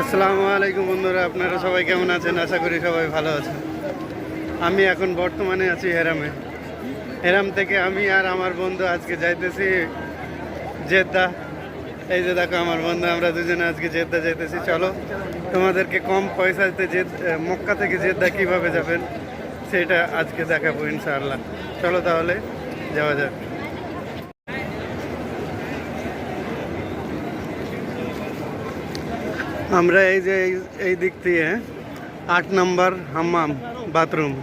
আসসালামু আলাইকুম বন্ধুরা, আপনারা সবাই কেমন আছেন? আশা করি সবাই ভালো আছেন। আমি এখন বর্তমানে আছি হেরামে। হেরাম থেকে আমি আর আমার বন্ধু আজকে যাইতেছি জেদ্দা। এই যে দেখো আমার বন্ধু, আমরা দুজনে আজকে জেদ্দা যাইতেছি। চলো, তোমাদেরকে কম পয়সাতে জেদ মক্কা থেকে জেদ্দা কীভাবে যাবেন, সেটা আজকে দেখাবো ইনশাআল্লাহ। চলো তাহলে, যাওয়া যাক। আমরা এই যে এই- দিক দিয়ে আট নম্বর হাম্মাম বাথরুম,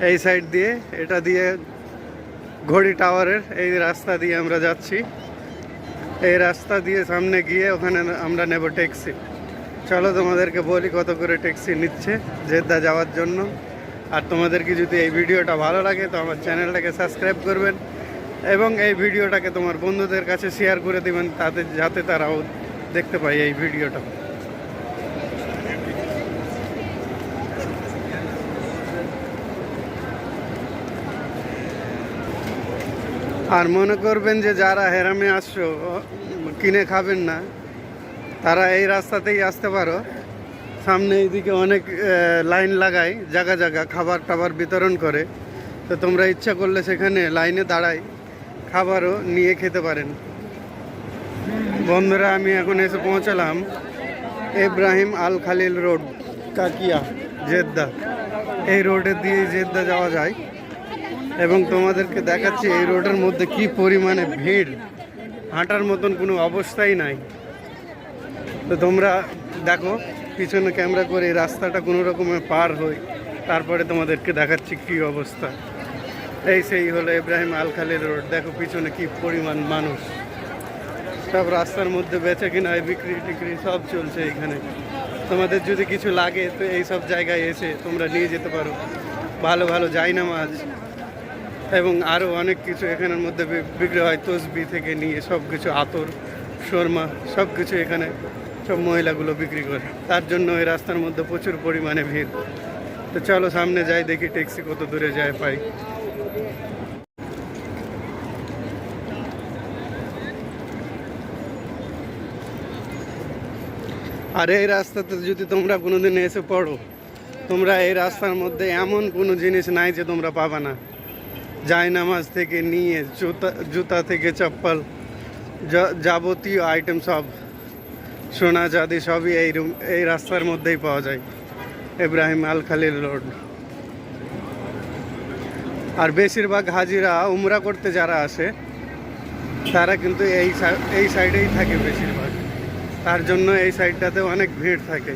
এই সাইড দিয়ে, এটা দিয়ে ঘড়ি টাওয়ারের এই রাস্তা দিয়ে আমরা যাচ্ছি। এই রাস্তা দিয়ে সামনে গিয়ে ওখানে আমরা নেব ট্যাক্সি। চলো তোমাদেরকে বলি কত করে ট্যাক্সি নিচ্ছে জেদ্দা যাওয়ার জন্য। আর তোমাদেরকে যদি এই ভিডিওটা ভালো লাগে, তো আমার চ্যানেলটাকে সাবস্ক্রাইব করবেন এবং এই ভিডিওটাকে তোমার বন্ধুদের কাছে শেয়ার করে দিবেন, তাতে যাতে তারাও দেখতে পায় এই ভিডিওটা। আর মনে করবেন যে যারা হেরামে আসছো কিনে খাবেন না। তারা এই রাস্তাতেই আসতে পারো। সামনে এইদিকে অনেক লাইন লাগায় জায়গা জায়গা খাবার টাবার বিতরণ করে। তো তোমরা ইচ্ছা করলে সেখানে লাইনে দাঁড়াই, খাবারও নিয়ে খেতে পারেন। বন্ধুরা, আমি এখন এসে পৌঁছালাম Ibrahim Al Khalil road, Kakiya, Jeddah. এই রোডে দিয়ে জেদ্দা যাওয়া যায়। এবং তোমাদেরকে দেখাচ্ছি এই রোডের মধ্যে কি পরিমাণে ভিড়। হাঁটার মতন কোনো অবস্থাই নাই। তো তোমরা দেখো, পিছনে ক্যামেরা করে এই রাস্তাটা কোনো রকমে পার হই, তারপরে তোমাদেরকে দেখাচ্ছি কি অবস্থা। এই সেই হলো ইব্রাহিম আল রোড। দেখো পিছনে কি পরিমাণ মানুষ। সব রাস্তার মধ্যে বেচে কিনা বিক্রি, টিক্রি সব চলছে এখানে। তোমাদের যদি কিছু লাগে, তো এই সব জায়গায় এসে তোমরা নিয়ে যেতে পারো। ভালো ভালো জাইনা মাছ এবং আরও অনেক কিছু এখানের মধ্যে বিক্রি হয়, তসবি থেকে নিয়ে সব কিছু আতর শর্মা সব কিছু এখানে সব মহিলাগুলো বিক্রি করে। তার জন্য এই রাস্তার মধ্যে প্রচুর পরিমাণে ভিড়। তো চলো সামনে যাই, দেখি ট্যাক্সি কত দূরে যায়, পাই। আর এই রাস্তাতে যদি তোমরা কোনোদিন এসে পড়ো, তোমরা এই রাস্তার মধ্যে এমন কোনো জিনিস নাই যে তোমরা পাবা না। জায়নামাজ থেকে নিয়ে, জুতা জুতা থেকে চপ্পল যাবতীয় আইটেম সব, সোনা চাঁদি সবই এই রুম, এই রাস্তার মধ্যেই পাওয়া যায়। Ibrahim Al Khalil road. আর বেশিরভাগ হাজিরা উমরা করতে যারা আসে, তারা কিন্তু এই এই সাইডেই থাকে বেশিরভাগ। তার জন্য এই সাইডটাতে অনেক ভিড় থাকে।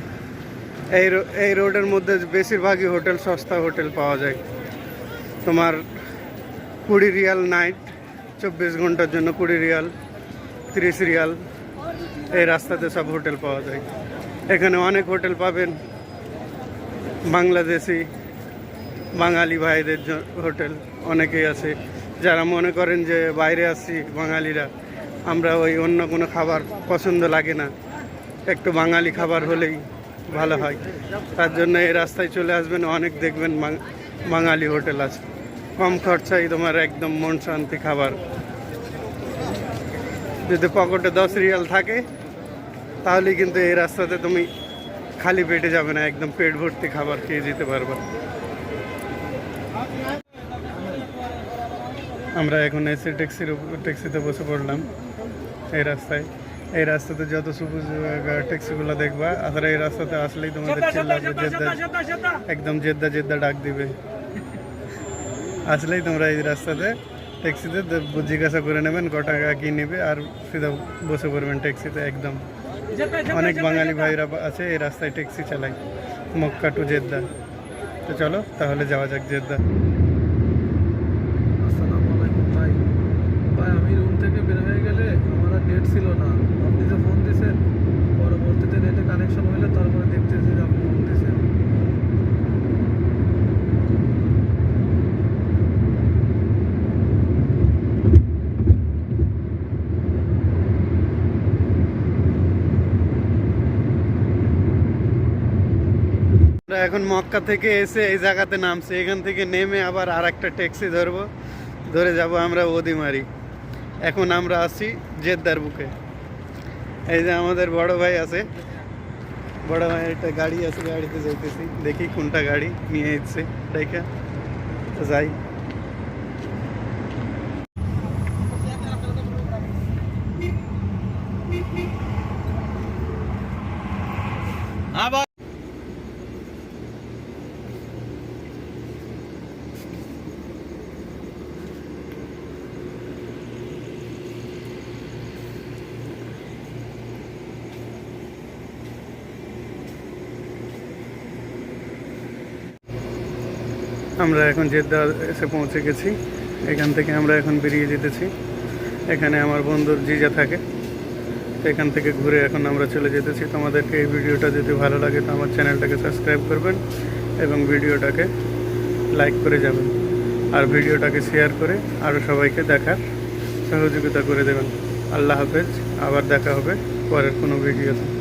এই এই রোডের মধ্যে বেশিরভাগই হোটেল, সস্তা হোটেল পাওয়া যায়। তোমার কুড়ি রিয়াল নাইট, চব্বিশ ঘণ্টার জন্য কুড়ি রিয়াল, তিরিশ রিয়াল। এই রাস্তাতে সব হোটেল পাওয়া যায়। এখানে অনেক হোটেল পাবেন। বাংলাদেশি, বাঙালি ভাইদের হোটেল অনেকেই আছে। যারা মনে করেন যে বাইরে আসছি বাঙালিরা, আমরা ওই অন্য কোনো খাবার পছন্দ লাগে না। একটু বাঙালি খাবার হলেই ভালো হয়। তার জন্য এই রাস্তায় চলে আসবেন, অনেক দেখবেন বাঙালি হোটেল আছে। কম খরচায় তোমার একদম মন শান্তি খাবার। যদি পকেটে দশ রিয়াল থাকে তাহলে কিন্তু এই রাস্তাতে তুমি খালি পেটে যাবে না একদম পেট ভর্তি খাবার খেয়ে যেতে পারবে। আমরা এখন এসে ট্যাক্সির উপর ট্যাক্সিতে বসে পড়লাম এই রাস্তায়। এই রাস্তাতে যত সবুজ ট্যাক্সিগুলো দেখবা আর এই রাস্তাতে আসলেই তোমাদের চিল্লাবে জেদ্দা একদম জেদ্দা জেদ্দা ডাক দিবে। আসলেই তোমরা এই রাস্তাতে ট্যাক্সিতে জিজ্ঞাসা করে নেবেন ক টাকা কী নেবে, আর সিধা বসে পড়বেন ট্যাক্সিতে একদম। অনেক বাঙালি ভাইরা আছে এই রাস্তায় ট্যাক্সি চালায়। Mecca to Jeddah. তো চলো, তাহলে যাওয়া যাক জেদ্দা আসসালামু আলাইকুম ভাই ভাই আমি রুম থেকে বের হয়ে গেলে আমার আর নেট ছিল না আপনি যে ফোন দিয়েছেন পরবর্তীতে নেটে কানেকশন হলে তারপরে দেখতেছি যে আপনি ফোন দিয়েছেন আমরা এখন মক্কা থেকে এসে এই জায়গাতে নামছি। এখান থেকে নেমে আবার আর একটা ট্যাক্সি ধরবো। ধরে যাব আমরা ওদিমারি। এখন আমরা আছি জেদ্দার বুকে। এই যে আমাদের বড় ভাই আছে। বড় ভাইয়ের একটা গাড়ি আছে, গাড়িতে যাইতেছি। দেখি কোনটা গাড়ি নিয়ে এসছে। ডাইকা তো যাই। আমরা এখন জেদ্দা এসে পৌঁছে গেছি। এখান থেকে আমরা এখন বেরিয়ে যেতেছি। এখানে আমার বন্ধুর জিজা থাকে। এখান থেকে ঘুরে এখন আমরা চলে যেতেছি। তোমাদেরকে এই ভিডিওটা যদি ভালো লাগে তো আমার চ্যানেলটাকে সাবস্ক্রাইব করবেন এবং ভিডিওটাকে লাইক করে যাবেন। আর ভিডিওটাকে শেয়ার করে আরও সবাইকে দেখার সহযোগিতা করে দেবেন। আল্লাহ হাফেজ। আবার দেখা হবে পরের কোনো ভিডিওতে।